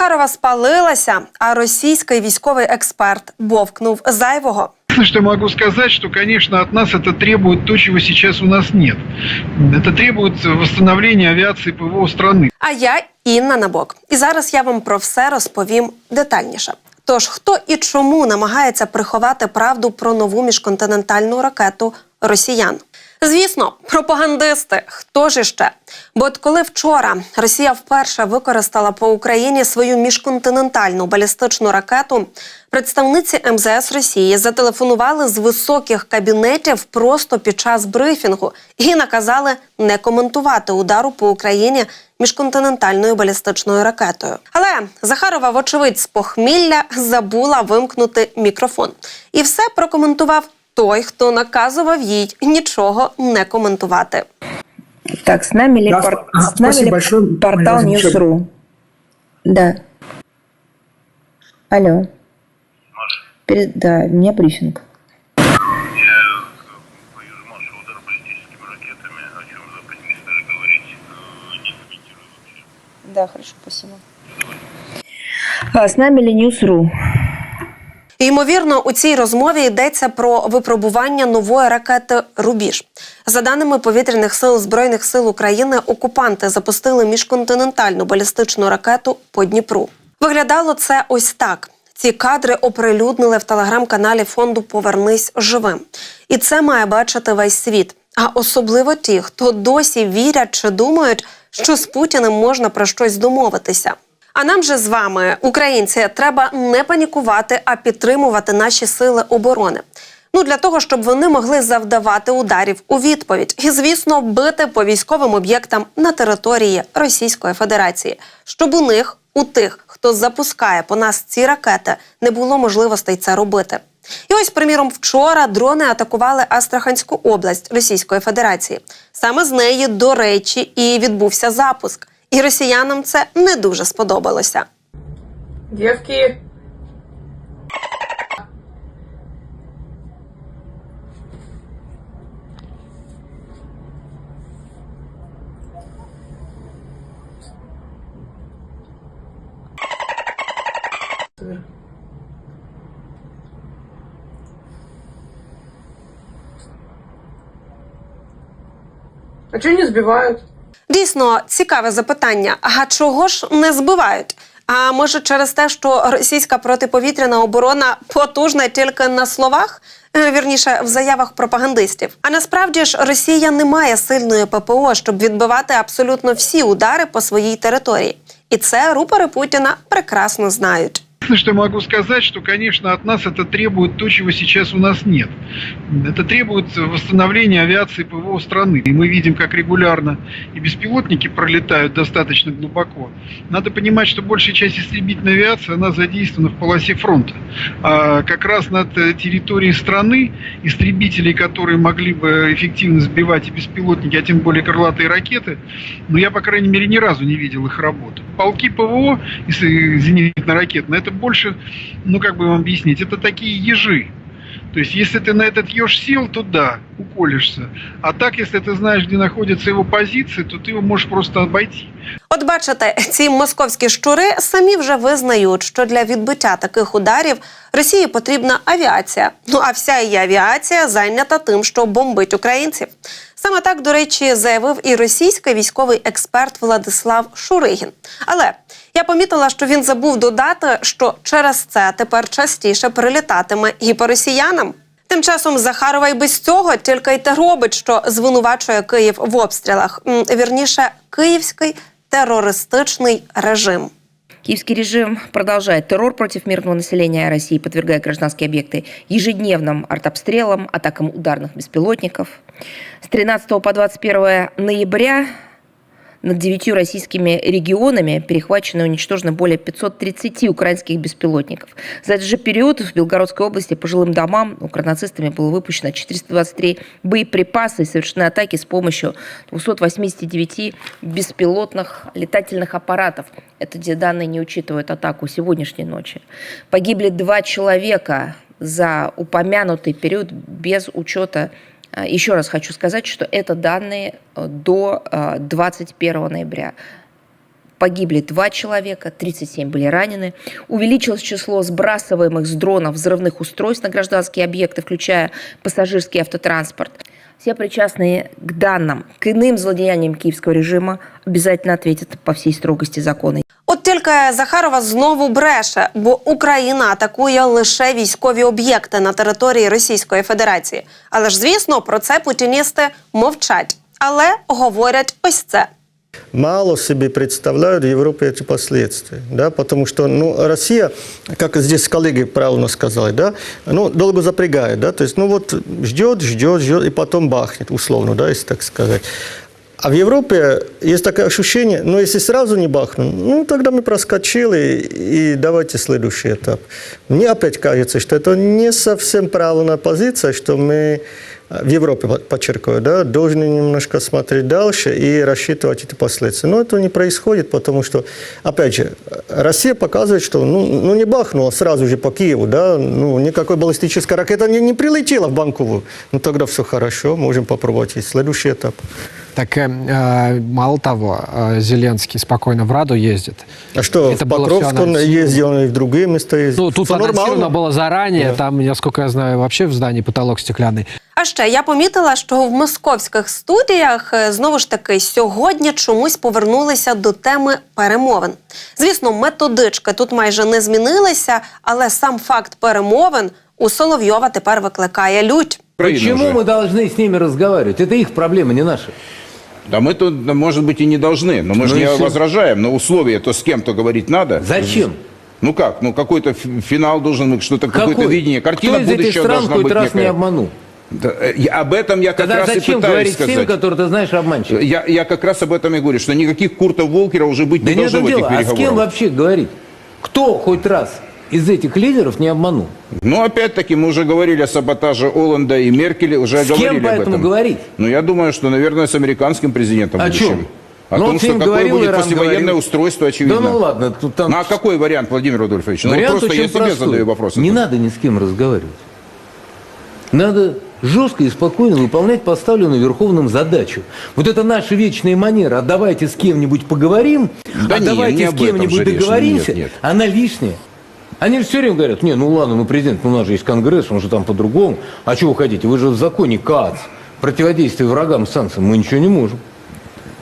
Захарова спалилася, а російський військовий експерт бовкнув зайвого. Единственное, что могу сказать, что, конечно, от нас это требует то, чего сейчас у нас нет. Это требует восстановления авиации ПВО страны. А я Інна Набок. І зараз я вам про все розповім детальніше. Тож, хто і чому намагається приховати правду про нову міжконтинентальну ракету росіян? Звісно, пропагандисти. Хто ж іще? Бо от коли вчора Росія вперше використала по Україні свою міжконтинентальну балістичну ракету, представниці МЗС Росії зателефонували з високих кабінетів просто під час брифінгу і наказали не коментувати удару по Україні міжконтинентальною балістичною ракетою. Але Захарова, вочевидь, з похмілля забула вимкнути мікрофон. І все прокоментував той, хто наказував їй нічого не коментувати. Так, с нами ли, Да, пор- ага, с нами ли большое, портал. News.ru? Да. Алло. Перед- Да, у меня брифинг. Да, хорошо, спасибо. А, с нами ли News.ru? Ймовірно, у цій розмові йдеться про випробування нової ракети Рубіж. За даними повітряних сил збройних сил України, окупанти запустили міжконтинентальну балістичну ракету по Дніпру. Виглядало це ось так. Ці кадри оприлюднили в телеграм-каналі фонду Повернись живим. І це має бачити весь світ. А особливо ті, хто досі вірять чи думають, що з Путіним можна про щось домовитися. А нам же з вами, українці, треба не панікувати, а підтримувати наші сили оборони. Ну для того, щоб вони могли завдавати ударів у відповідь і, звісно, бити по військовим об'єктам на території Російської Федерації, щоб у них, у тих, хто запускає по нас ці ракети, не було можливостей це робити. І ось, приміром, вчора дрони атакували Астраханську область Російської Федерації. Саме з неї, до речі, і відбувся запуск. І росіянам це не дуже сподобалося. Девки, а что не сбивают? Дійсно цікаве запитання. А чого ж не збивають? А може через те, що російська протиповітряна оборона потужна тільки на словах, Е, вірніше в заявах пропагандистів. А насправді ж Росія не має сильної ППО, щоб відбивати абсолютно всі удари по своїй території. І це рупори Путіна прекрасно знають. Единственное, что могу сказать, что, конечно, от нас это требует то, чего сейчас у нас нет. Это требует восстановления авиации ПВО страны. И мы видим, как регулярно и беспилотники пролетают достаточно глубоко. Надо понимать, что большая часть истребительной авиации, она задействована в полосе фронта. А как раз над территорией страны истребителей, которые могли бы эффективно сбивать и беспилотники, а тем более крылатые ракеты, но я, по крайней мере, ни разу не видел их работы. Полки ПВО зенитно-ракетные, это больше, ну как бы вам объяснить, это такие ежи. То есть, если ты на этот еж сел, то да, уколешься. А так, если ты знаешь, где находятся его позиции, то ты его можешь просто обойти. От бачите, ці московські щури самі вже визнають, що для відбиття таких ударів Росії потрібна авіація. Ну а вся її авіація зайнята тим, що бомбить українців. Саме так, до речі, заявив і російський військовий експерт Владислав Шуригін. Але я помітила, що він забув додати, що через це тепер частіше прилітатиме і по росіянам. Тим часом Захарова й без цього тільки й те робить, що звинувачує Київ в обстрілах. Вірніше, київський терористичний режим. Киевский режим продолжает террор против мирного населения России, подвергая гражданские объекты ежедневным артобстрелам, атакам ударных беспилотников. С 13 по 21 ноября над девятью российскими регионами перехвачено и уничтожено более 530 украинских беспилотников. За этот же период в Белгородской области по жилым домам укронацистами было выпущено 423 боеприпаса и совершены атаки с помощью 289 беспилотных летательных аппаратов. Эти данные не учитывают атаку сегодняшней ночи. Погибли два человека за упомянутый период без учета Еще раз хочу сказать, что это данные э, до э, 21 ноября. погибли два человека, 37 были ранены. Увеличилось число сбрасываемых с дронов взрывных устройств на гражданские объекты, включая пассажирский автотранспорт. Все причастные к данным, к иным злодеяниям киевского режима обязательно ответят по всей строгости закона. От тільки Захарова знову бреше, бо Україна атакує лише військові об'єкти на території Російської Федерації. Але ж звісно, про це путіністи мовчать, але говорять ось це. мало себе представляют в Европе эти последствия, да, потому что, ну, Россия, как здесь коллеги правильно сказали, да, ну, долго запрягает, да, то есть, ну, вот ждет, ждет, ждет, и потом бахнет, условно, да, если так сказать. А в Европе есть такое ощущение, ну, если сразу не бахнут, ну, тогда мы проскочили, и давайте следующий этап. Мне опять кажется, что это не совсем правильная позиция, что мы в Европе, под- подчеркиваю, да, должны немножко смотреть дальше и рассчитывать эти последствия. Но этого не происходит, потому что, опять же, Россия показывает, что ну, ну не бахнула сразу же по Киеву, да, ну никакой баллистическая ракета не, не прилетела в Банковую. Ну тогда все хорошо, можем попробовать и следующий этап. Так э, э, мало того, э, Зеленский спокойно в Раду ездит. А что, Это в было Покровск всё он анонсировано. ездил, и в другие места ездил. Ну, тут Всё анонсировано нормально. было заранее, Да. там, насколько я знаю, вообще в здании потолок стеклянный. А ще я помітила, що в московських студіях е, знову ж таки сьогодні чомусь повернулися до теми перемовин. Звісно, методички тут майже не змінилися, але сам факт перемовин у Соловйова тепер викликає лють. Почему мы должны с ними разговаривать? Это их проблема, не наша. Да мы тут, может быть, и не должны, но мы же Ну и не всё. возражаем. Но условия то с кем-то говорить надо. Зачем? Ну как? Ну какой-то финал должен быть, что-то какое-то видение. Картина Кто из этих будущего стран должна хоть быть раз не некая. обманул? Да, э, я- об этом я как Тогда раз и зачем пытаюсь говорить сказать. тем, который ты знаешь обманщик? Я, я как раз об этом и говорю, что никаких Куртов Волкера уже быть Да не должно в этих дела, а с переговорах. кем вообще говорить? Кто хоть раз из этих лидеров не обманул? Ну, опять-таки, мы уже говорили о саботаже Оланда и Меркель, уже С кем говорили об поэтому этом. говорить? Ну, я думаю, что, наверное, с американским президентом О будущим. чем? О Ну, том, что какое говорил, будет Иран послевоенное говорил. устройство, очевидно. Да ну ладно, тут там... Ну, а какой вариант, Владимир Рудольфович? Ну, Вариант просто очень я себе простой. задаю вопрос. Не надо ни с кем разговаривать. Надо жестко и спокойно выполнять поставленную Верховным задачу. Вот это наша вечная манера. А давайте с кем-нибудь поговорим, Да а не, давайте не с об кем-нибудь договоримся. Нет, нет. Она лишняя. Они же все время говорят, не, ну ладно, ну президент, ну у нас же есть Конгресс, он же там по-другому. А чего вы хотите? Вы же в законе КАЦ, противодействие врагам санкциям, мы ничего не можем.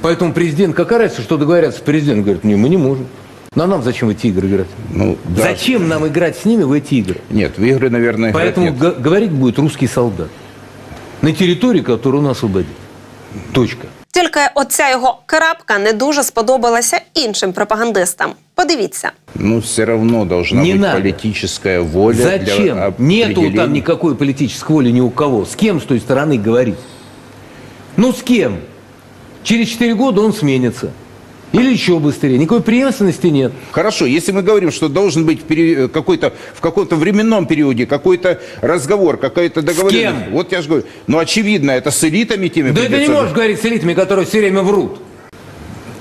Поэтому президент, какая разница, что договорятся? Президент говорит, не, мы не можем. А нам зачем в эти игры играть? Ну, да. Зачем нам играть с ними в эти игры? Нет, в игры, наверное, Поэтому нет. говорить будет русский солдат. На территории, которую он освободит. Точка. Тільки оця його крапка не дуже сподобалася іншим пропагандистам. Подивіться. Ну, все равно должна Не быть надо. политическая воля Зачем? для Нету там никакой политической воли ни у кого. С кем с той стороны говорить? Ну с кем? Через 4 года он сменится. Или еще быстрее. Никакой преемственности нет. Хорошо, если мы говорим, что должен быть пере- какой-то, в каком-то временном периоде какой-то разговор, какая-то договоренность. кем? Вот я же говорю, ну очевидно, это с элитами теми Да это не можешь говорить с элитами, которые все время врут.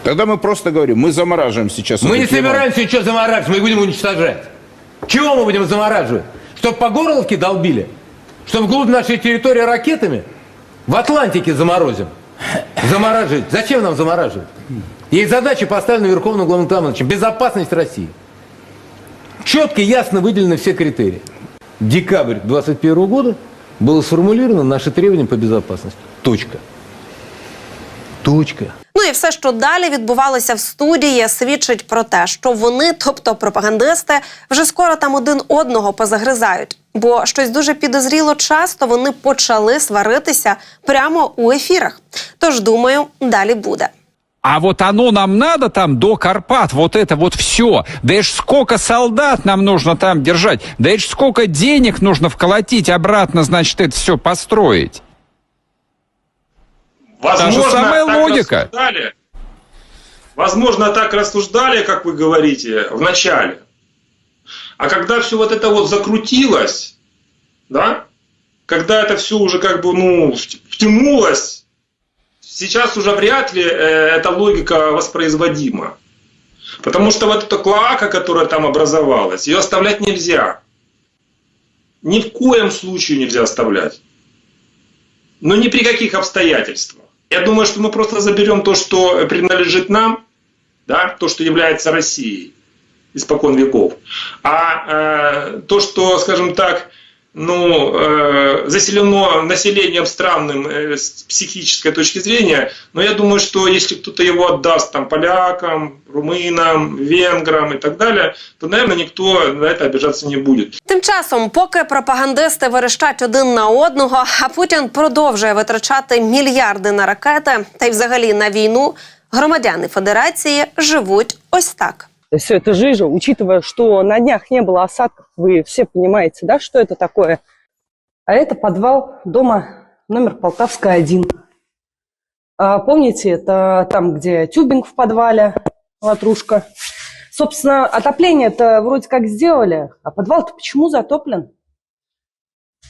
Тогда мы просто говорим, мы замораживаем сейчас. Мы не собираемся ничего замораживать, мы будем уничтожать. Чего мы будем замораживать? Чтоб по горловке долбили? Чтоб вглубь нашей территории ракетами? В Атлантике заморозим. Замораживать. Зачем нам замораживать? Есть задача, поставленная Верховным Главнокомандующим. Безопасность России. Четко и ясно выделены все критерии. Декабрь 2021 года было сформулировано наши требования по безопасности. Точка. Точка. Ну і все, що далі відбувалося в студії, свідчить про те, що вони, тобто пропагандисти, вже скоро там один одного позагризають. Бо щось дуже підозріло часто вони почали сваритися прямо у ефірах. Тож думаю, далі буде. А вот оно нам надо там до Карпат, вот это вот все. Да это ж сколько солдат нам нужно там держать. Да это ж сколько денег нужно вколотить обратно, значит, это все построить. Возможно, Та же самая так логика. рассуждали. Возможно, так рассуждали, как вы говорите, в начале. А когда все вот это вот закрутилось, да, когда это все уже как бы, ну, вт- втянулось, сейчас уже вряд ли э, эта логика воспроизводима. Потому что вот эта клоака, которая там образовалась, ее оставлять нельзя. Ни в коем случае нельзя оставлять. Но ни при каких обстоятельствах. Я думаю, что мы просто заберем то, что принадлежит нам, да, то, что является Россией испокон веков. А э, то, что, скажем так, ну, э, заселено населением странным э, с психической точки зрения, но я думаю, что если кто-то его отдаст там полякам, румынам, венграм и так далее, то, наверное, никто на это обижаться не будет. Тим часом, поки пропагандисти верещать один на одного, а Путін продовжує витрачати мільярди на ракети та й взагалі на війну, громадяни Федерації живуть ось так. Все это жижа, учитывая, что на днях не было осадков, вы все понимаете, да, что это такое? А это подвал дома номер Полтавская 1. А, помните, это там, где тюбинг в подвале, ватрушка. Собственно, отопление-то вроде как сделали, а подвал-то почему затоплен?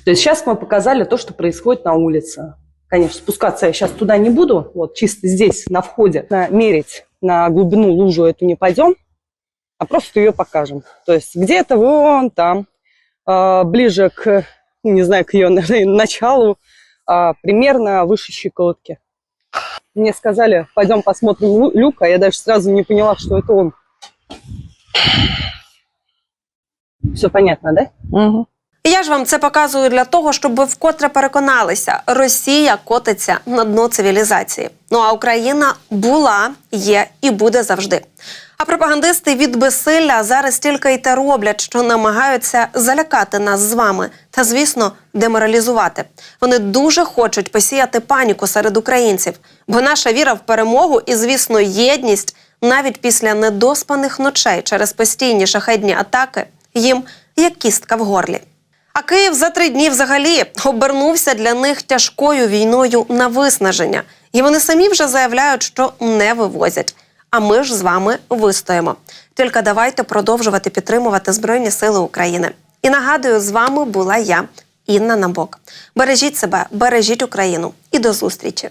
То есть сейчас мы показали то, что происходит на улице. Конечно, спускаться я сейчас туда не буду, вот чисто здесь, на входе, на, мерить на глубину лужу эту не пойдем, а просто ее покажем. То есть где-то вон там, э, ближе к, ну, не знаю, к ее наверное, началу, э, примерно выше щиколотки. Мне сказали, пойдем посмотрим лю- люк, а я даже сразу не поняла, что это он. Все понятно, да? Угу. Я ж вам це показую для того, щоб ви вкотре переконалися, Росія котиться на дно цивілізації. Ну а Україна була, є і буде завжди. А пропагандисти від безсилля зараз тільки й те роблять, що намагаються залякати нас з вами та, звісно, деморалізувати. Вони дуже хочуть посіяти паніку серед українців, бо наша віра в перемогу і, звісно, єдність навіть після недоспаних ночей через постійні шахедні атаки їм як кістка в горлі. А Київ за три дні взагалі обернувся для них тяжкою війною на виснаження. І вони самі вже заявляють, що не вивозять. А ми ж з вами вистоїмо. Тільки давайте продовжувати підтримувати Збройні Сили України. І нагадую, з вами була я, Інна Набок. Бережіть себе, бережіть Україну і до зустрічі!